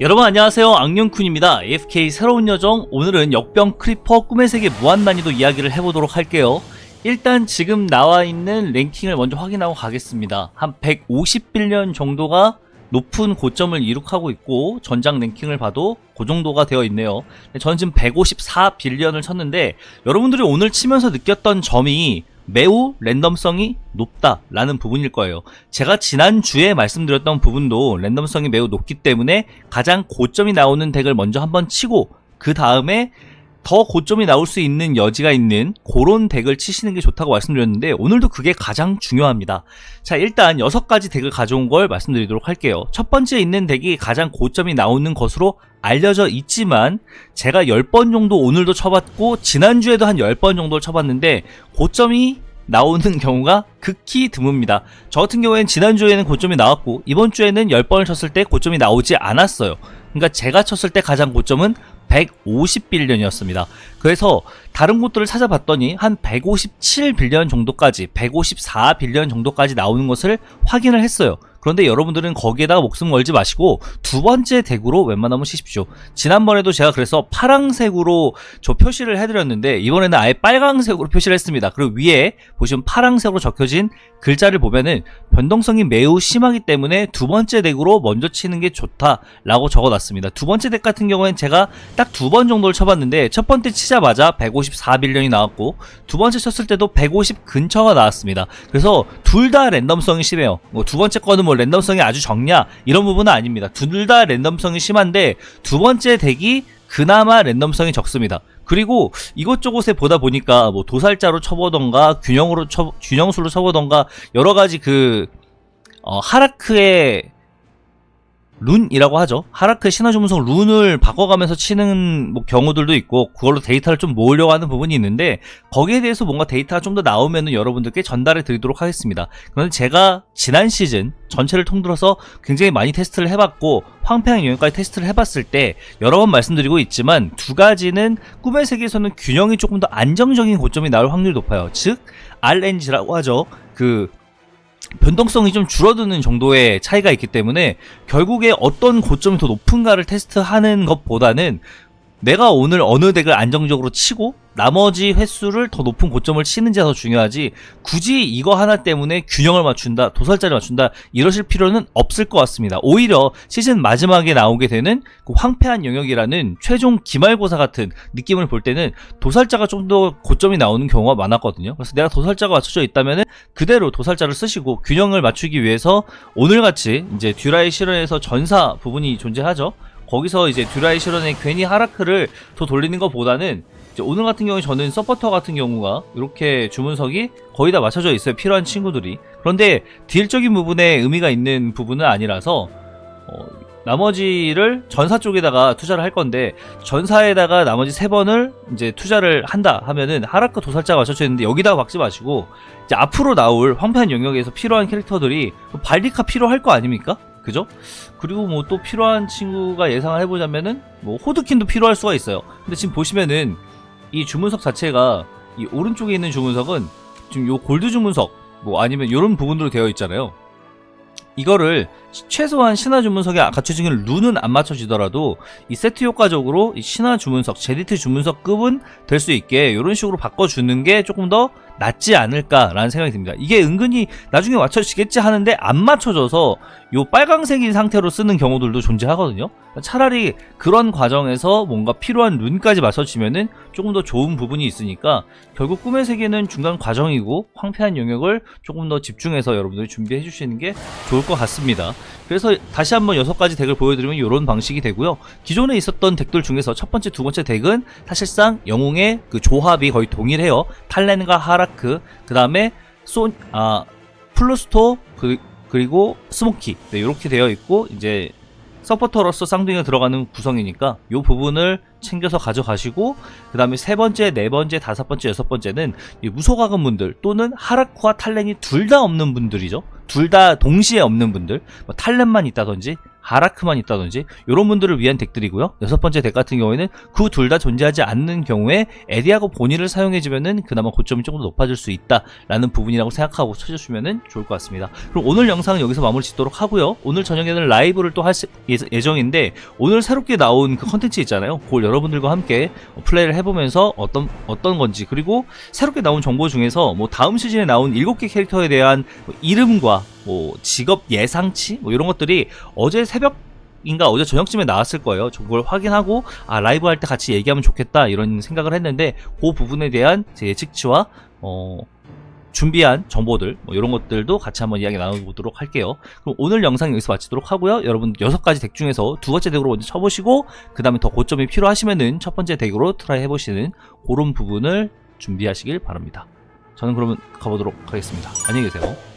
여러분 안녕하세요. 악령쿤입니다. AFK 새로운 여정. 오늘은 역병 크리퍼 꿈의 세계 무한난이도 이야기를 해보도록 할게요. 일단 지금 나와있는 랭킹을 먼저 확인하고 가겠습니다. 한 150빌리언 정도가 높은 고점을 이룩하고 있고 전장 랭킹을 봐도 그 정도가 되어 있네요. 저는 지금 154빌리언을 쳤는데 여러분들이 오늘 치면서 느꼈던 점이 매우 랜덤성이 높다라는 부분일 거예요. 제가 지난주에 말씀드렸던 부분도 랜덤성이 매우 높기 때문에 가장 고점이 나오는 덱을 먼저 한번 치고 그 다음에 더 고점이 나올 수 있는 여지가 있는 그런 덱을 치시는 게 좋다고 말씀드렸는데 오늘도 그게 가장 중요합니다. 자 일단 여섯 가지 덱을 가져온 걸 말씀드리도록 할게요. 첫 번째 있는 덱이 가장 고점이 나오는 것으로 알려져 있지만 제가 10번 정도 오늘도 쳐봤고 지난주에도 한 10번 정도를 쳐봤는데 고점이 나오는 경우가 극히 드뭅니다. 저 같은 경우에는 지난주에는 고점이 나왔고 이번 주에는 10번을 쳤을 때 고점이 나오지 않았어요. 그러니까 제가 쳤을 때 가장 고점은 150빌리언이었습니다. 그래서 다른 곳들을 찾아봤더니 한 157빌리언 정도까지 154빌리언 정도까지 나오는 것을 확인을 했어요. 그런데 여러분들은 거기에다가 목숨 걸지 마시고 두 번째 덱으로 웬만하면 치십시오. 지난번에도 제가 그래서 파랑색으로 저 표시를 해드렸는데 이번에는 아예 빨강색으로 표시를 했습니다. 그리고 위에 보시면 파랑색으로 적혀진 글자를 보면은 변동성이 매우 심하기 때문에 두 번째 덱으로 먼저 치는 게 좋다라고 적어놨습니다. 두 번째 덱 같은 경우에는 제가 딱 두 번 정도를 쳐봤는데 첫 번째 치자마자 154빌런이 나왔고 두 번째 쳤을 때도 150 근처가 나왔습니다. 그래서 둘 다 랜덤성이 심해요. 뭐 두 번째 거는 뭐 랜덤성이 아주 적냐 이런 부분은 아닙니다. 둘 다 랜덤성이 심한데 두 번째 덱이 그나마 랜덤성이 적습니다. 그리고 이것저것에 보다 보니까 뭐 도살자로 쳐보던가 균형으로 쳐 균형술로 쳐보던가 여러 가지 그 어, 하라크의 룬이라고 하죠. 하라크 신화 주문석 룬을 바꿔가면서 치는 뭐 경우들도 있고 그걸로 데이터를 좀 모으려고 하는 부분이 있는데 거기에 대해서 뭔가 데이터가 좀 더 나오면은 여러분들께 전달해 드리도록 하겠습니다. 그런데 제가 지난 시즌 전체를 통틀어서 굉장히 많이 테스트를 해봤고 황폐한 영역까지 테스트를 해봤을 때 여러 번 말씀드리고 있지만 두 가지는 꿈의 세계에서는 균형이 조금 더 안정적인 고점이 나올 확률이 높아요. 즉 RNG라고 하죠. 그 변동성이 좀 줄어드는 정도의 차이가 있기 때문에 결국에 어떤 고점이 더 높은가를 테스트하는 것보다는 내가 오늘 어느 덱을 안정적으로 치고 나머지 횟수를 더 높은 고점을 치는지가 더 중요하지. 굳이 이거 하나 때문에 균형을 맞춘다 도살자를 맞춘다 이러실 필요는 없을 것 같습니다. 오히려 시즌 마지막에 나오게 되는 그 황폐한 영역이라는 최종 기말고사 같은 느낌을 볼 때는 도살자가 좀 더 고점이 나오는 경우가 많았거든요. 그래서 내가 도살자가 맞춰져 있다면은 그대로 도살자를 쓰시고 균형을 맞추기 위해서 오늘같이 이제 듀라이 실현에서 전사 부분이 존재하죠 거기서 이제 듀라이 실현에 괜히 하라크를 더 돌리는 것보다는 오늘 같은 경우에 저는 서포터 같은 경우가 이렇게 주문석이 거의 다 맞춰져 있어요. 필요한 친구들이. 그런데 딜적인 부분에 의미가 있는 부분은 아니라서 어, 나머지를 전사 쪽에다가 투자를 할 건데 전사에다가 나머지 세 번을 이제 투자를 한다 하면은 하라크 도살자가 맞춰져 있는데 여기다가 박지 마시고 이제 앞으로 나올 황폐한 영역에서 필요한 캐릭터들이 발리카 필요할 거 아닙니까? 그죠? 그리고 뭐 또 필요한 친구가 예상을 해보자면은 뭐 호드킨도 필요할 수가 있어요. 근데 지금 보시면은 이 주문석 자체가 이 오른쪽에 있는 주문석은 지금 요 골드 주문석 뭐 아니면 이런 부분으로 되어 있잖아요. 이거를 최소한 신화 주문석에 갖춰진 룬은 안 맞춰지더라도 이 세트 효과적으로 이 신화 주문석, 제디트 주문석 급은 될 수 있게 이런 식으로 바꿔주는 게 조금 더 낫지 않을까라는 생각이 듭니다. 이게 은근히 나중에 맞춰지겠지 하는데 안 맞춰져서 요 빨강색인 상태로 쓰는 경우들도 존재하거든요. 차라리 그런 과정에서 뭔가 필요한 룬까지 맞춰지면은 조금 더 좋은 부분이 있으니까 결국 꿈의 세계는 중간 과정이고 황폐한 영역을 조금 더 집중해서 여러분들이 준비해 주시는 게 좋을 것 같습니다. 그래서 다시 한번 여섯 가지 덱을 보여드리면 이런 방식이 되고요. 기존에 있었던 덱들 중에서 첫 번째, 두 번째 덱은 사실상 영웅의 그 조합이 거의 동일해요. 탈렌과 하 라크, 그 다음에 소, 아, 플루스토, 그, 그리고 스모키. 네, 이렇게 되어 있고, 이제 서포터로서 쌍둥이가 들어가는 구성이니까 이 부분을 챙겨서 가져가시고 그 다음에 세 번째, 네 번째, 다섯 번째, 여섯 번째는 이 무소가금 분들 또는 하라쿠와 탈렌이 둘 다 없는 분들이죠. 둘 다 동시에 없는 분들, 뭐 탈렌만 있다든지 하라크만 있다든지 이런 분들을 위한 덱들이고요. 여섯 번째 덱 같은 경우에는 그 둘 다 존재하지 않는 경우에 에디하고 본인을 사용해주면은 그나마 고점이 조금 더 높아질 수 있다라는 부분이라고 생각하고 쳐주시면은 좋을 것 같습니다. 그럼 오늘 영상은 여기서 마무리 짓도록 하고요. 오늘 저녁에는 라이브를 또 할 예정인데 오늘 새롭게 나온 그 컨텐츠 있잖아요. 그걸 여러분들과 함께 플레이를 해보면서 어떤 어떤 건지 그리고 새롭게 나온 정보 중에서 뭐 다음 시즌에 나온 7개 캐릭터에 대한 뭐 이름과 뭐 직업 예상치 뭐 이런 것들이 어제 새벽 인가 어제 저녁쯤에 나왔을 거예요. 저 그걸 확인하고 아 라이브 할 때 같이 얘기하면 좋겠다 이런 생각을 했는데 그 부분에 대한 제 예측치와 어 준비한 정보들 뭐 이런 것들도 같이 한번 이야기 나눠보도록 할게요. 그럼 오늘 영상 여기서 마치도록 하고요. 여러분 여섯 가지 덱 중에서 두 번째 덱으로 먼저 쳐보시고 그 다음에 더 고점이 필요하시면은 첫 번째 덱으로 트라이 해보시는 그런 부분을 준비하시길 바랍니다. 저는 그러면 가보도록 하겠습니다. 안녕히 계세요.